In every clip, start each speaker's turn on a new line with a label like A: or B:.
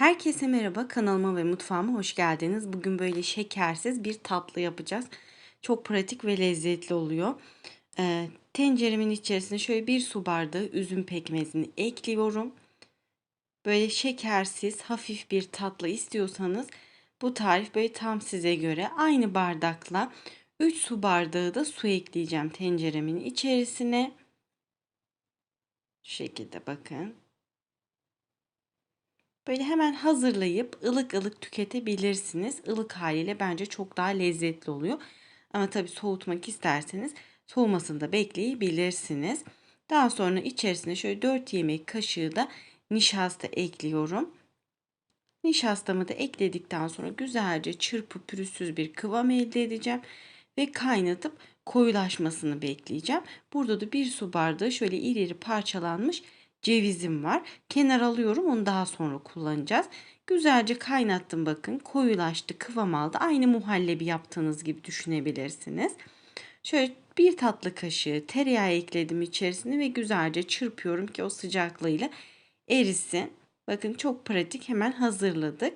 A: Herkese merhaba, kanalıma ve mutfağıma hoş geldiniz. Bugün böyle şekersiz bir tatlı yapacağız. Çok pratik ve lezzetli oluyor. Ee, tenceremin içerisine şöyle bir su bardağı üzüm pekmezini ekliyorum. Böyle şekersiz, hafif bir tatlı istiyorsanız bu tarif böyle tam size göre. Aynı bardakla 3 su bardağı da su ekleyeceğim tenceremin içerisine. Şu şekilde bakın. Böyle hemen hazırlayıp ılık ılık tüketebilirsiniz. Ilık haliyle bence çok daha lezzetli oluyor. Ama tabii soğutmak isterseniz soğumasını da bekleyebilirsiniz. Daha sonra içerisine şöyle 4 yemek kaşığı da nişasta ekliyorum. Nişastamı da ekledikten sonra güzelce çırpıp pürüzsüz bir kıvam elde edeceğim ve kaynatıp koyulaşmasını bekleyeceğim. Burada da bir su bardağı şöyle iri iri parçalanmış cevizim var. Kenar alıyorum onu daha sonra kullanacağız. Güzelce kaynattım bakın koyulaştı kıvam aldı. Aynı muhallebi yaptığınız gibi düşünebilirsiniz. Şöyle bir tatlı kaşığı tereyağı ekledim içerisine ve güzelce çırpıyorum ki o sıcaklığıyla erisin. Bakın çok pratik hemen hazırladık.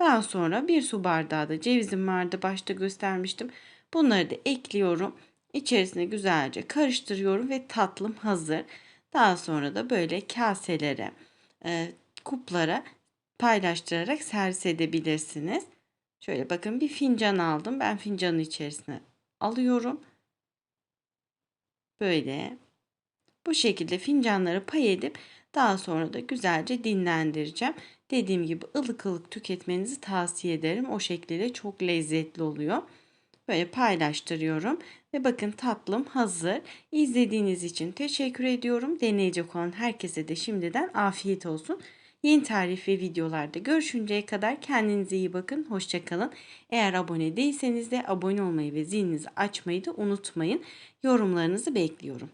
A: Daha sonra bir su bardağı da cevizim vardı başta göstermiştim. Bunları da ekliyorum. İçerisine güzelce karıştırıyorum ve tatlım hazır. Daha sonra da böyle kaselere, e, kuplara paylaştırarak servis edebilirsiniz. Şöyle bakın bir fincan aldım. Ben fincanın içerisine alıyorum. Böyle bu şekilde fincanları pay edip daha sonra da güzelce dinlendireceğim. Dediğim gibi ılık ılık tüketmenizi tavsiye ederim. O şekilde çok lezzetli oluyor. Böyle paylaştırıyorum. Ve bakın tatlım hazır. İzlediğiniz için teşekkür ediyorum. Deneyecek olan herkese de şimdiden afiyet olsun. Yeni tarif ve videolarda görüşünceye kadar kendinize iyi bakın. Hoşçakalın. Eğer abone değilseniz de abone olmayı ve zilinizi açmayı da unutmayın. Yorumlarınızı bekliyorum.